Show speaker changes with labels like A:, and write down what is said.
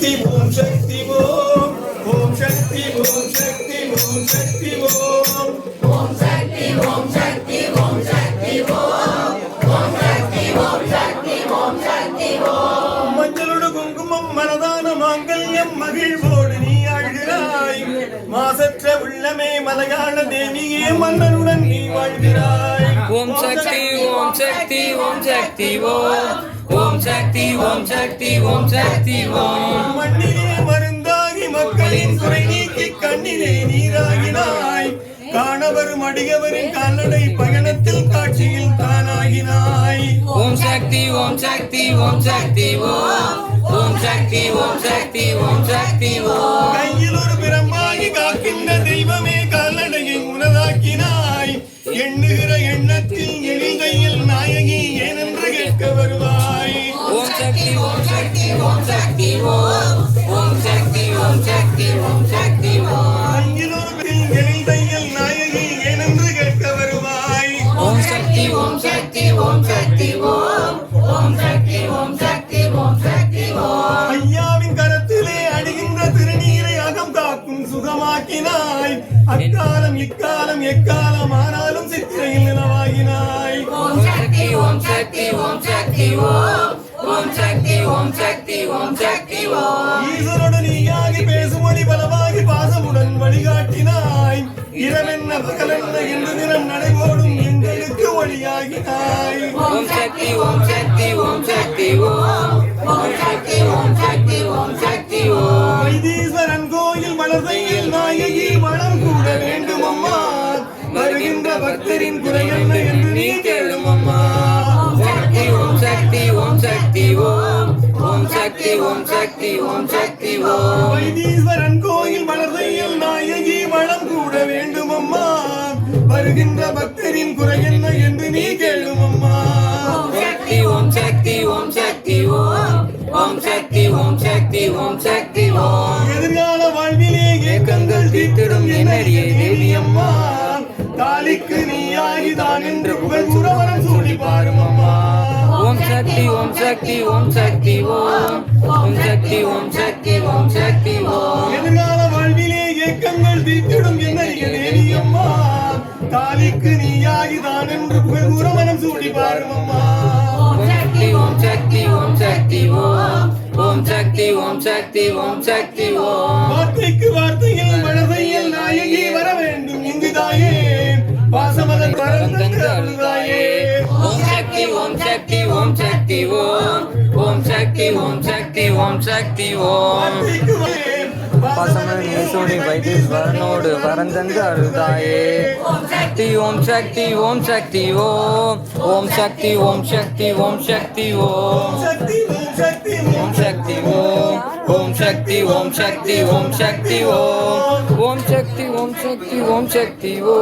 A: சக்தி ஓம் சக்தி ஓம் ஓம் சக்தி ஓம் சக்தி ஓம் சக்தி ஓம் மஞ்சளோடு குங்குமம் மனதான மாங்கல்யம் மகிழ்வோடு நீ ஆழ்கிறாய் மாசற்ற உள்ளமே மலையாள தேவியே மன்னனுடன் நீ வாழ்கிறாய்
B: ஓம் சக்தி ஓம் சக்தி ஓம் சக்தி ஓம் ஓம் சக்தி ஓம் சக்தி ஓம் சக்தி ஓம்.
A: மண்ணிலே மருந்தாகி மக்களின் குறை நீக்கி கண்ணிலே நீராகினாய். காணவரும் அடியவரின் கால்நடை பயணத்தில் காட்சியில் தானாகினாய்.
B: ஓம் சக்தி ஓம் சக்தி ஓம் சக்தி ஓம். ஓம் சக்தி ஓம் சக்தி ஓம் சக்தி ஓம். ஓம் சக்தி ஓம் சக்தி ஓம் ஓம் சக்தி ஓம் சக்தி ஓம் சக்தி ஓம்
A: கையில் நாயகி ஏனென்று கேட்க வருவாய்
B: ஓம் சக்தி ஓம் சக்தி ஓம் சக்தி ஓம் ஓம் சக்தி ஓம் சக்தி ஓம் சக்தி ஓம்
A: ஐயாவின் கரத்திலே அடிகின்ற திருநீரை அகம் காக்கும் சுகமாக்கினாய். அக்காலம் இக்காலம் எக்காலம் ஆனாலும் சித்திரையில் நிலவாகினாய்.
B: ஓம் சக்தி ஓம் சக்தி ஓம் சக்தி ஓம் ஓம் சக்தி ஓம் சக்தி ஓம் சக்தி ஓம்.
A: ஈஸ்வரோடு நீயாகி பேசுமொழி பலவாகி பாசமுடன் வழிகாட்டினாய். இரவென்ன பகலென்ன என்று தினம் நடைபோடும் எங்களுக்கு வழியாகினாய்.
B: ஓம் சக்தி ஓம் சக்தி ஓம் சக்தி ஓம். ஓம் சக்தி ஓம் சக்தி ஓம் சக்தி ஓம்.
A: வைத்தீஸ்வரன் கோயில் மலர்தையில் நாயகி வளம் கூட வேண்டும் அம்மா வருகின்ற பக்தரின் குறை
B: சக்தி ஓம் சக்தி ஓம்.
A: வைத்தீஸ்வரன் கோயில் மலர்தையில் நாயகி வளம் கூட வேண்டும் அம்மா. வருகின்ற பக்தரின் குறை என்ன என்று நீ கேளும் அம்மா.
B: சக்தி ஓம் சக்தி ஓம் சக்தி ஓம். ஓம் சக்தி ஓம் சக்தி ஓம் சக்தி ஓம்.
A: எதிர்கால வாழ்விலே ஏக்கங்கள் தீர்த்திடும் என்னடியே தேவி அம்மா. தாலிக்கு நீயாகிதான் என்று புகழ் சுரவரம் சூடி பாரும்
B: ஓம் சக்தி ஓம் சக்தி ஓம் ஓம் சக்தி ஓம் சக்தி ஓம் சக்தி ஓம்
A: எதிர்கால வாழ்விலே ஏக்கங்கள் தீர்த்திடும் அம்மா தாலிக்கு நீயாகிதான் என்று புகழ் சுரவரம் சூடி பாரும் அம்மா
B: ஓம் சக்தி ஓம் சக்தி ஓம் சக்தி ஓம் ஓம் சக்தி ஓம் சக்தி ஓம் சக்தி ஓம்
A: வார்த்தைக்கு வார்த்தையில் மழதையில் நாயகி வர வேண்டும் இங்கு தாயே பரந்தங்க அருள்தாயே
B: ஓம் சக்தி ஓம் சக்தி ஓம் சக்தி ஓம் ஓம் சக்தி ஓம் சக்தி ஓம் சக்தி ஓம் பசமன் யசோனி வைத்தீஸ்வரனோடு வரந்தங்க அருள்தாயே சக்தி ஓம் சக்தி ஓம் சக்தி ஓம் ஓம் சக்தி ஓம் சக்தி ஓம் சக்தி ஓம் ஓம் சக்தி ஓம் ஓம் சக்தி ஓம் சக்தி ஓம் சக்தி ஓம் ஓம் சக்தி ஓம் சக்தி ஓம் சக்தி ஓம்